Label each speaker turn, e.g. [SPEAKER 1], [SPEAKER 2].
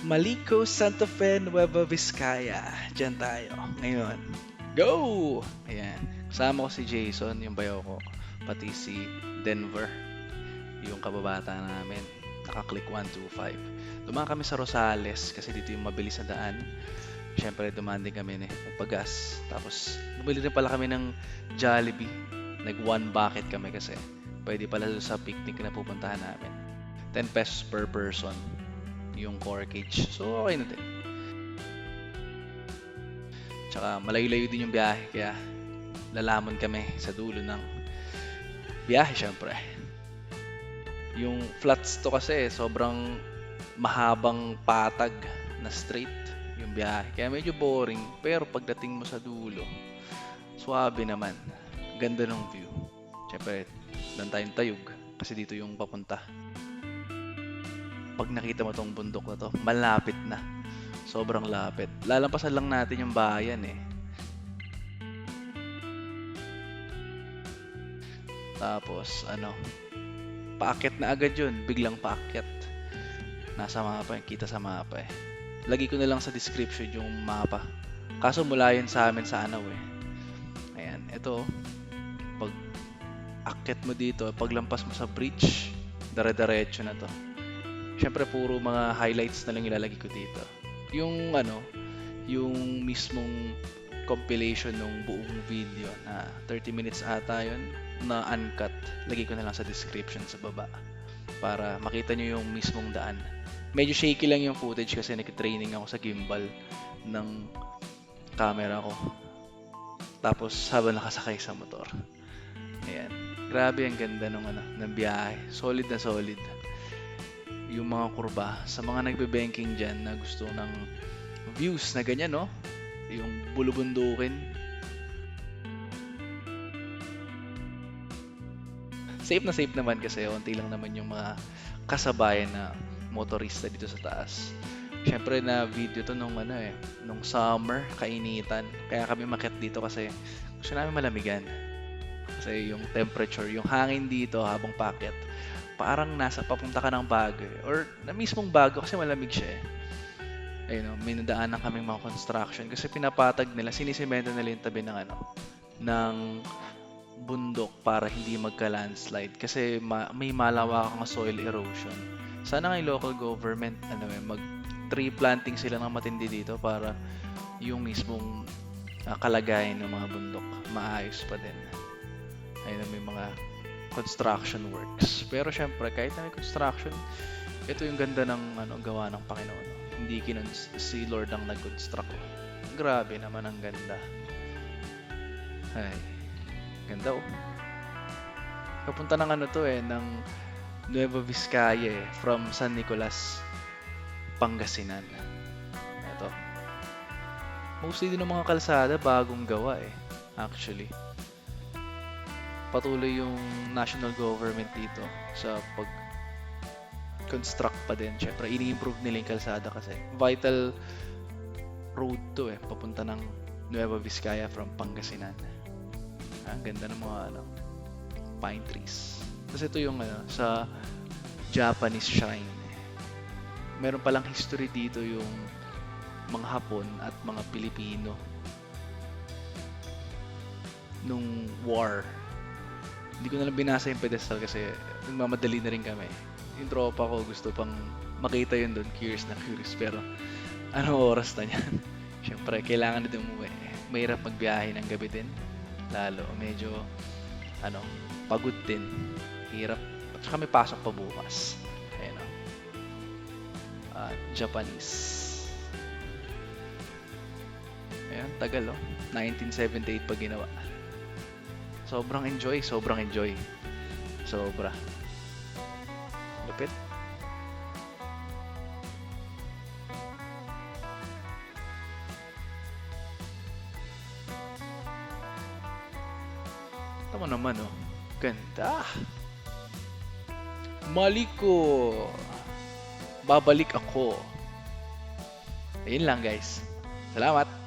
[SPEAKER 1] Malico, Santa Fe, Nueva Vizcaya. Diyan tayo. Ngayon. Go! Ayan. Kasama ko si Jason, yung bayo ko. Pati si Denver, yung kababata namin. Naka-click 125. Dumaan kami sa Rosales kasi dito yung mabilis na daan. Siyempre, dumaan din kami eh, pagas. Tapos, bumili rin pala kami ng Jollibee. Nag one bucket kami kasi. Pwede pala sa picnic na pupuntahan namin. 10 pesos per person yung core cage. So, okay na din. Tsaka malayo-layo din yung biyahe kaya lalamon kami sa dulo ng biyahe syempre. Yung flats to kasi sobrang mahabang patag na straight yung biyahe. Kaya medyo boring. Pero pagdating mo sa dulo, suwabe naman. Ganda ng view. Syempre, dan tayong tayog kasi dito yung papunta pag nakita mo tong bundok na to, malapit na. Sobrang lapit. Lalampasan lang natin yung bayan eh. Tapos, ano, paakyat na agad yun. Biglang paakyat. Nasa mapa, kita sa mapa eh. Lagi ko na lang sa description yung mapa. Kaso mula yun sa amin sa Anaw eh. Ayan, ito, pag akyat mo dito, paglampas mo sa bridge, dare-diretso na to. Siyempre, puro mga highlights na lang ilalagay ko dito. Yung ano, yung mismong compilation ng buong video na 30 minutes ata yun na uncut. Lagay ko na lang sa description sa baba para makita nyo yung mismong daan. Medyo shaky lang yung footage kasi nag-training ako sa gimbal ng camera ko. Tapos habang nakasakay sa motor. Ayan. Grabe ang ganda ng ano, ng biyahe. Solid na solid yung mga kurba sa mga nagbe-banking dyan na gusto ng views na ganyan, no? Yung bulubundukin. Safe na safe naman kasi unti lang naman yung mga kasabayan na motorista dito sa taas. Siyempre na video to nung ano eh, nung summer, kainitan. Kaya kami makit dito kasi gusto namin malamigan. Kasi yung temperature, yung hangin dito habang packet, parang nasa papunta ka ng bago eh. Or na mismong bago kasi malamig siya eh. Ayun, no, may nadaanan kaming mga construction kasi pinapatag nila, sinisemento nila yung tabi ng ano, ng bundok para hindi magka-landslide kasi ma- may malawakang soil erosion. Sana yung local government ano eh, mag tree planting sila ng matindi dito para yung mismong uh, kalagayan ng mga bundok maayos pa din. Ayun, may mga construction works. Pero syempre, kahit na may construction, ito yung ganda ng ano, gawa ng Panginoon. Hindi kinon si Lord ang nag-construct. Grabe naman ang ganda. Ay, ganda oh. Kapunta ng ano to eh, ng Nueva Vizcaya eh, from San Nicolas, Pangasinan. Ito. Mostly din ng mga kalsada, bagong gawa eh, actually patuloy yung national government dito sa pag construct pa din. Siyempre, ini-improve nila yung kalsada kasi vital road to eh, papunta ng Nueva Vizcaya from Pangasinan. Ang ganda ng mga ano, pine trees. Kasi ito yung ano, sa Japanese shrine. Meron palang history dito yung mga Hapon at mga Pilipino nung war hindi ko na lang binasa yung pedestal kasi nagmamadali na rin kami. Yung tropa ko gusto pang makita yun doon, curious na curious. Pero ano oras na yan? Siyempre, kailangan din umuwi. Mahirap magbiyahe ng gabi din. Lalo, medyo ano, pagod din. Hirap. At saka may pasok pa bukas. Ayan o. Uh, Japanese. Ayan, tagal o. 1978 pa ginawa. Sobrang enjoy, sobrang enjoy. Sobra. Lupit. Tama naman oh. Ganda. Maliko. Babalik ako. Ayun lang guys. Salamat.